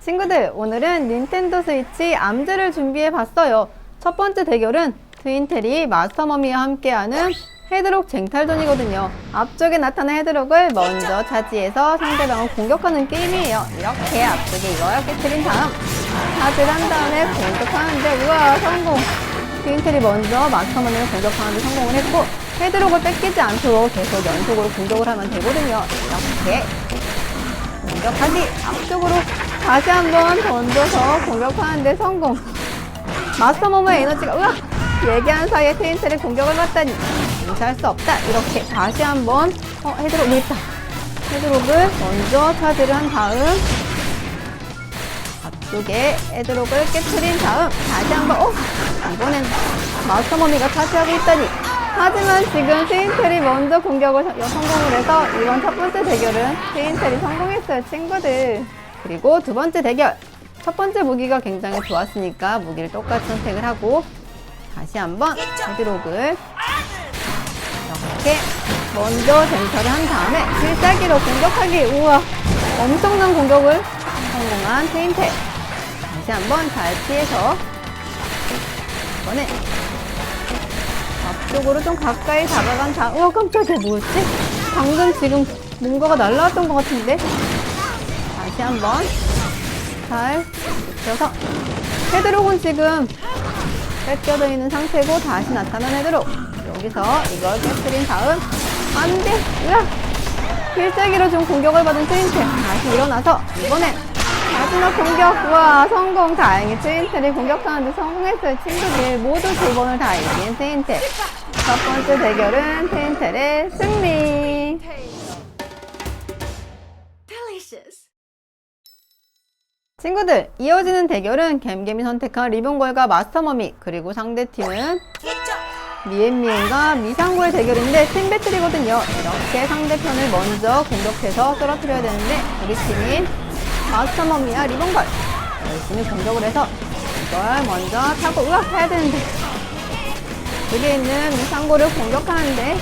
친구들, 오늘은 닌텐도 스위치 암즈를 준비해 봤어요. 첫 번째 대결은 트윈텔이 마스터머미와 함께하는 헤드록 쟁탈전이거든요. 앞쪽에 나타난 헤드록을 먼저 차지해서 상대방을 공격하는 게임이에요. 이렇게 앞쪽에 이걸 깨뜨린 다음 차지를 한 다음에 공격하는데 우와 성공! 트윈텔이 먼저 마스터머미를 공격하는데 성공을 했고 헤드록을 뺏기지 않도록 계속 연속으로 공격을 하면 되거든요. 이렇게 공격하기 앞쪽으로 다시 한번 던져서 공격하는데 성공. 마스터 모모의 에너지가 으악 얘기한 사이에 테인트를 공격을 받다니. 무시할 수 없다. 이렇게 다시 한번 어 헤드록 밀다. 헤드록을 먼저 차지를 한 다음 앞쪽에 헤드록을 깨트린 다음 다시 한번 어 이번엔 마스터 모미가 차지하고 있다니. 하지만 지금 테인텔이 먼저 공격을 성- 성공을 해서 이번 첫 번째 대결은 테인텔이 성공했어요 친구들 그리고 두 번째 대결. 첫 번째 무기가 굉장히 좋았으니까 무기를 똑같이 선택을 하고 다시 한번 헤드록을 이렇게 먼저 젠터를 한 다음에 필살기로 공격하기. 우와 엄청난 공격을 성공한 테인텔 다시 한번 잘 피해서 이번엔 앞쪽으로 좀 가까이 다가간 다음 우와 깜짝이야. 뭐였지? 방금 지금 뭔가가 날라왔던 것 같은데 다시 한번. 잘 붙여서 헤드록은 지금 뺏겨져 있는 상태고 다시 나타난 헤드록. 여기서 이걸 깨뜨린 다음 안돼. 으악! 필살기로 좀 공격을 받은 트윈텔 다시 일어나서 이번엔 마지막 공격. 우와 성공. 다행히 트윈텔이 공격하는데 성공했어요. 친구들 모두 두 번을 다 이긴 트윈텔 첫 번째 대결은 트윈텔의 승리 친구들 이어지는 대결은 갬갬이 선택한 리본걸과 마스터머미 그리고 상대팀은 미엔미엔과 미상고의 대결인데 팀 배틀이거든요. 이렇게 상대편을 먼저 공격해서 쓰러뜨려야 되는데 우리 팀인 마스터머미와 리본걸 열심히 공격을 해서 이걸 먼저 타고 으악 해야 되는데 여기 있는 미상고를 공격하는데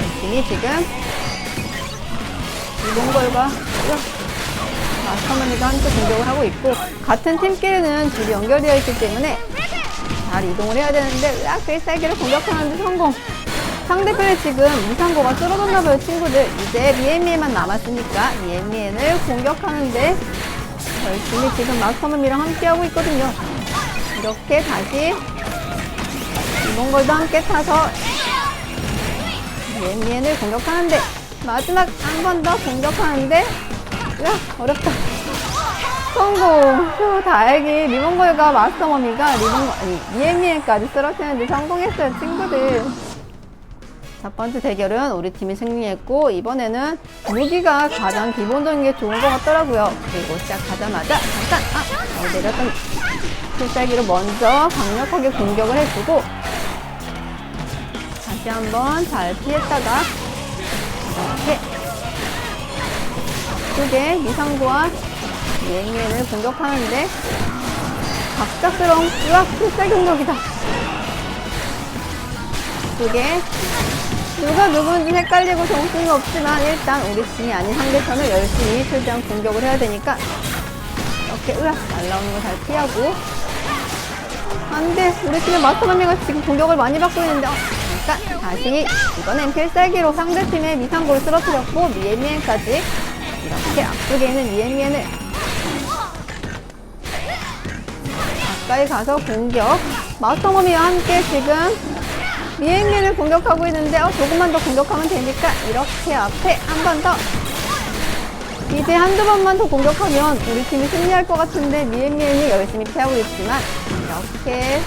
열심히 지금 리본걸과 으악 마스터맨이가 함께 공격을 하고 있고 같은 팀끼리는 줄이 연결되어 있기 때문에 잘 이동을 해야 되는데 으악 필살기를 공격하는데 성공? 상대편에 지금 이상고가 쓰러졌나 봐요 친구들. 이제 미엔미엔만 남았으니까 미엔미엔을 공격하는데 열심히 지금 마스터맨이랑 함께 하고 있거든요. 이렇게 다시 이몽골도 함께 타서 미엔미엔을 공격하는데 마지막 한 번 더 공격하는데 야 어렵다. 성공. 휴 다행히 리본걸과 마스터머미가 리본 아니 미엔미엔까지 쓰러뜨리는데 성공했어요 친구들. 첫 번째 대결은 우리 팀이 승리했고 이번에는 무기가 가장 기본적인 게 좋은 것 같더라고요. 그리고 시작하자마자 잠깐 아잘 내렸던 필살기로 먼저 강력하게 공격을 해주고 다시 한번 잘 피했다가 이렇게 쪽에 미상구와 미행미엔을 공격하는데 갑작스러운 필살 공격이다. 쪽에 누가 누군지 헷갈리고 정신이 없지만 일단 우리 팀이 아닌 상대편을 열심히 최대한 공격을 해야 되니까 이렇게 으악 날라오는 거 잘 피하고 안돼 우리 팀의 마스터마미가 지금 공격을 많이 받고 있는데 어, 잠깐 다시 이번엔 필살기로 상대팀의 미상고를 쓰러뜨렸고 미엔미엔까지 이렇게 앞쪽에 있는 미엔미엔을 가까이 가서 공격. 마스터머미와 함께 지금 미엔미엔을 공격하고 있는데 어, 조금만 더 공격하면 되니까 이렇게 앞에 한 번 더. 이제 한두 번만 더 공격하면 우리 팀이 승리할 것 같은데 미엔미엔이 열심히 피하고 있지만 이렇게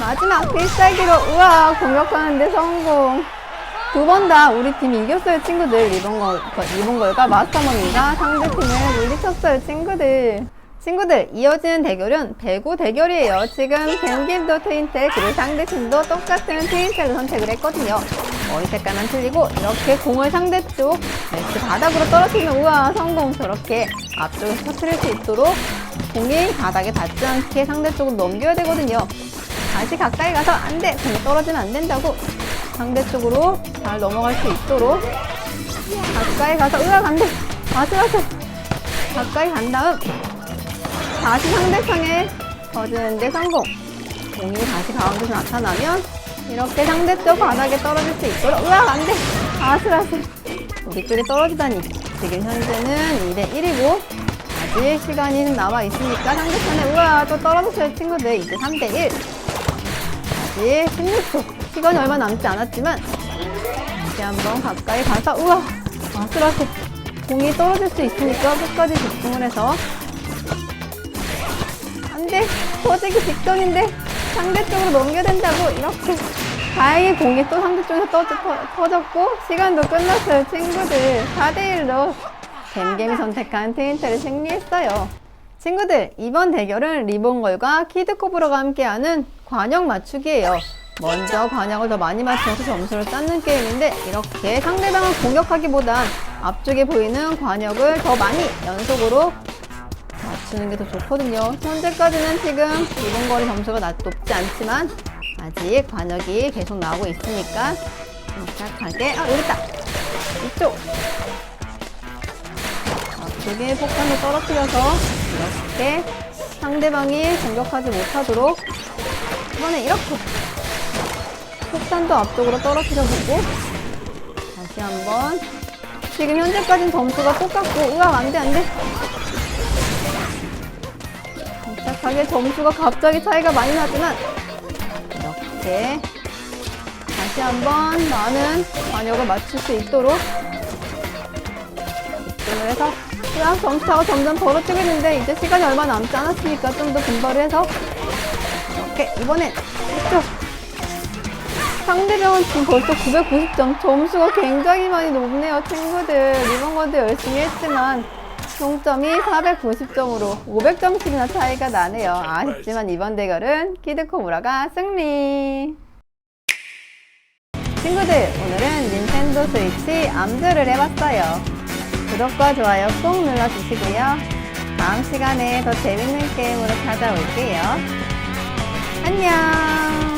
마지막 필살기로 우와 공격하는데 성공 두 번 다 우리 팀이 이겼어요 친구들. 리본걸, 리본걸과 마스터머니가 상대팀을 물리쳤어요 친구들. 친구들 이어지는 대결은 배구 대결이에요. 지금 뱀김도 트윈텔 그리고 상대팀도 똑같은 트윈텔을 선택을 했거든요. 머리 색깔만 틀리고 이렇게 공을 상대 쪽 네트 바닥으로 떨어뜨리면 우와 성공. 저렇게 앞쪽에서 터트릴 수 있도록 공이 바닥에 닿지 않게 상대 쪽으로 넘겨야 되거든요. 다시 가까이 가서 안돼! 공이 떨어지면 안 된다고 상대 쪽으로 잘 넘어갈 수 있도록 가까이 가서 으악 안돼. 마지막에 가까이 간 다음 다시 상대방에 터지는데 성공. 공이 다시 가운데서 나타나면 이렇게 상대 쪽 바닥에 떨어질 수 있도록 으악 안돼. 아슬아슬 우리 쪽에 떨어지다니. 지금 현재는 2대 1이고 아직 시간이 남아 있으니까 상대편에 우와 또 떨어졌어요 친구들. 이제 3대 1 아직 16초 시간이 얼마 남지 않았지만 다시 한번 가까이 가서 우와 아슬아슬 공이 떨어질 수 있으니까 끝까지 집중을 해서. 안돼 터지기 직전인데 상대쪽으로 넘겨야 된다고. 이렇게 다행히 공이 또 상대쪽에서 떠, 터, 터졌고 시간도 끝났어요 친구들. 4대1로 겜겜이 선택한 트윈테를 승리했어요. 친구들 이번 대결은 리본걸과 키드코브라가 함께하는 관역 맞추기예요. 먼저 관역을 더 많이 맞춰서 점수를 쌓는 게임인데 이렇게 상대방을 공격하기보단 앞쪽에 보이는 관역을 더 많이 연속으로 맞추는 게 더 좋거든요. 현재까지는 지금 이번 거리 점수가 낮, 높지 않지만 아직 관역이 계속 나오고 있으니까 침착하게 아 여기 있다. 이쪽. 앞쪽에 폭탄을 떨어뜨려서 이렇게 상대방이 공격하지 못하도록 이번에 이렇게 폭탄도 앞쪽으로 떨어뜨려보고 다시 한번 지금 현재까지는 점수가 똑같고 으악 안돼 안돼. 침착하게 점수가 갑자기 차이가 많이 나지만 이렇게 다시 한번 많은 관역을 맞출 수 있도록 집중을 해서 그냥 점수 차가 점점 벌어지고 있는데 이제 시간이 얼마 남지 않았으니까 좀 더 분발을 해서 이렇게 이번엔 이쪽 상대방은 지금 벌써 990점 점수가 굉장히 많이 높네요 친구들 이번 것도 열심히 했지만 총점이 490점으로 500점씩이나 차이가 나네요. 아쉽지만 이번 대결은 키드코브라가 승리! 친구들, 오늘은 닌텐도 스위치 암드를 해봤어요. 구독과 좋아요 꼭 눌러주시고요. 다음 시간에 더 재밌는 게임으로 찾아올게요. 안녕.